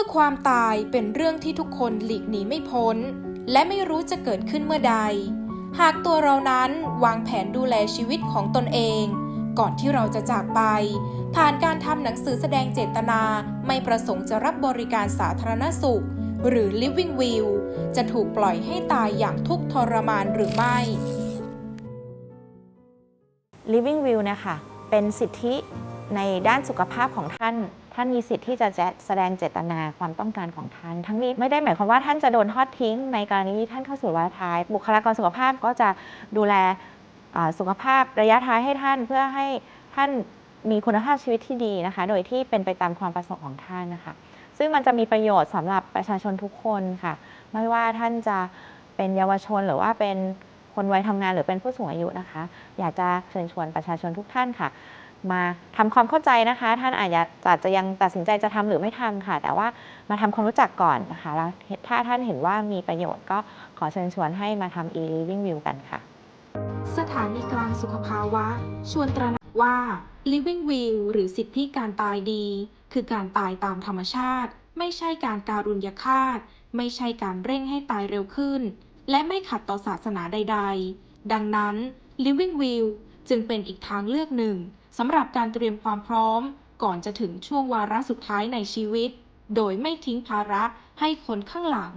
มื่อความตายเป็นเรื่องที่ทุกคนหลีกหนีไม่พ้น และไม่รู้จะเกิดขึ้นเมื่อใด หากตัวเรานั้นวางแผนดูแลชีวิตของตนเอง ก่อนที่เราจะจากไป ผ่านการทำหนังสือแสดงเจตนาไม่ประสงค์จะรับบริการสาธารณสุข หรือ Living Will จะถูกปล่อยให้ตายอย่างทุกข์ทรมานหรือไม่ Living Will นี่ยค่ะเป็นสิทธิในด้านสุขภาพของท่าน ท่านมีสิทธิ์ที่จะแสดงเจตนาความต้องการของท่าน ทั้งนี้ไม่ได้หมายความว่าท่านจะโดนทอดทิ้ง ในกรณีที่ท่านเข้าสู่ระยะท้าย บุคลากรสุขภาพก็จะดูแลสุขภาพระยะท้ายให้ท่านเพื่อให้ท่านมีคุณภาพชีวิตที่ดีนะคะ โดยที่เป็นไปตามความประสงค์ของท่านนะคะ ซึ่งมันจะมีประโยชน์สำหรับประชาชนทุกคนค่ะ ไม่ว่าท่านจะเป็นเยาวชนหรือว่าเป็นคนวัยทำงานหรือเป็นผู้สูงอายุนะคะ อยากจะเชิญชวนประชาชนทุกท่านค่ะ มาทำความเข้าใจนะคะ ท่านอาจจะอาจจะยังตัดสินใจจะทำหรือไม่ทำค่ะ แต่ว่ามาทำความรู้จักก่อนนะคะแล้วถ้าท่านเห็นว่ามีประโยชน์ก็ขอเชิญชวนให้มาทำ e-living view กันค่ะ สถานีกลางสุขภาวะ ชวนตระหนักว่า living will หรือสิทธิการตายดี คือการตายตามธรรมชาติ ไม่ใช่การการุญยฆาต ไม่ใช่การเร่งให้ตายเร็วขึ้น และไม่ขัดต่อศาสนาใด ๆ ดังนั้น living will จึงเป็นอีกทางเลือกหนึ่งสำหรับการเตรียมความพร้อม ก่อนจะถึงช่วงวาระสุดท้ายในชีวิต โดยไม่ทิ้งภาระให้คนข้างหลัง